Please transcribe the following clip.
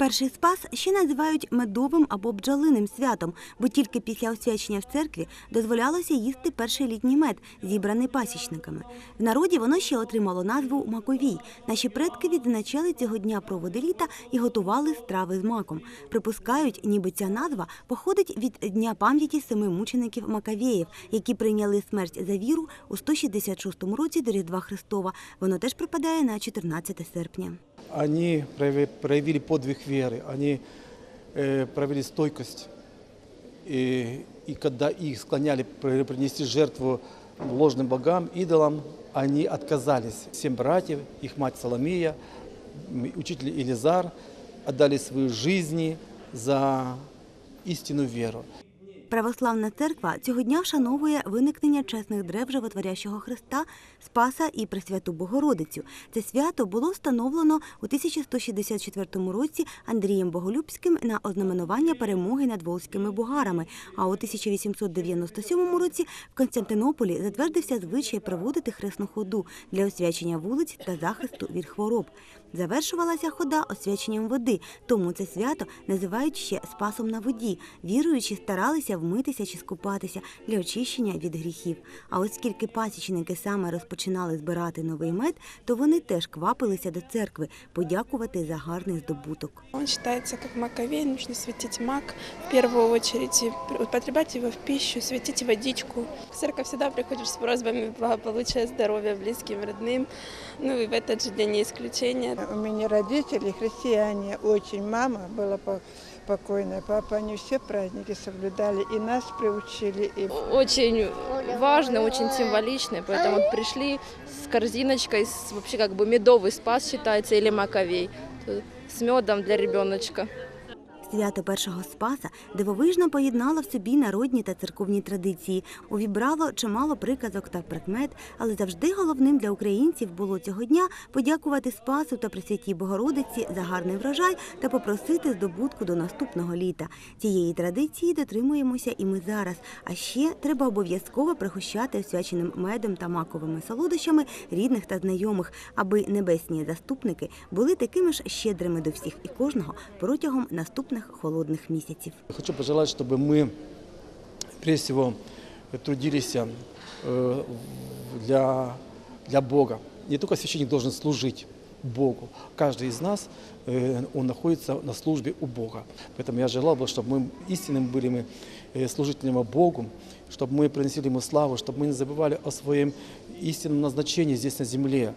Перший спас ще називають медовим або бджолиним святом, бо тільки після освячення в церкві дозволялося їсти перший літній мед, зібраний пасічниками. В народі воно ще отримало назву маковій. Наші предки відзначали цього дня проводи літа і готували страви з маком. Припускають, ніби ця назва походить від дня пам'яті семи мучеників Макавєїв, які прийняли смерть за віру у 166 році до Різдва Христова. Воно теж припадає на 14 серпня Они прояви- проявили подвиг веры, они э, проявили стойкость. И, и когда их склоняли при- принести жертву ложным богам, идолам, они отказались. Семь братьев, их мать Соломея, м, учитель Елизар отдали свои жизни за истинную веру. Православна церква цього дня вшановує виникнення чесних древ животворящого Христа, Спаса і Пресвяту Богородицю. Це свято було встановлено у 1164 році Андрієм Боголюбським на ознаменування перемоги над волзькими бугарами. А у 1897 році в Константинополі затвердився звичай проводити хресну ходу для освячення вулиць та захисту від хвороб. Завершувалася хода освяченням води, тому це свято називають ще спасом на воді. Віруючі старалися вмитися чи скупатися для очищення від гріхів. А оскільки пасічники саме розпочинали збирати новий мед, то вони теж квапилися до церкви подякувати за гарний здобуток. Он считается как маковей, нужно светить мак в первую очередь, и употреблять его в пищу, светить водичку. В церковь всегда приходишь с просьбами благополучия, здоровья близким, родным. Ну и в этот же день не исключение. У меня родители христиане, очень. Мама была по- покойная, папа, они все праздники соблюдали, и нас приучили, и очень важно, очень символично, поэтому вот пришли с корзиночкой, с, вообще как бы медовый спас считается или маковей, то с медом для ребеночка. Свято першого спаса дивовижно поєднало в собі народні та церковні традиції, увібрало чимало приказок та прикмет, але завжди головним для українців було цього дня подякувати Спасу та Пресвятій Богородиці за гарний врожай та попросити здобутку до наступного літа. Цієї традиції дотримуємося і ми зараз. А ще треба обов'язково пригощати освяченим медом та маковими солодощами рідних та знайомих, аби небесні заступники були такими ж щедрими до всіх і кожного протягом наступних холодних місяців. Хочу пожелать, чтобы мы, прежде всего, трудились э, для, для Бога. Не только священник должен служить Богу. Каждый из нас, э, он находится на службе у Бога. Поэтому я желал бы, чтобы мы истинным были мы э, служителями Богу, чтобы мы приносили Ему славу, чтобы мы не забывали о своем истинном назначении здесь на земле.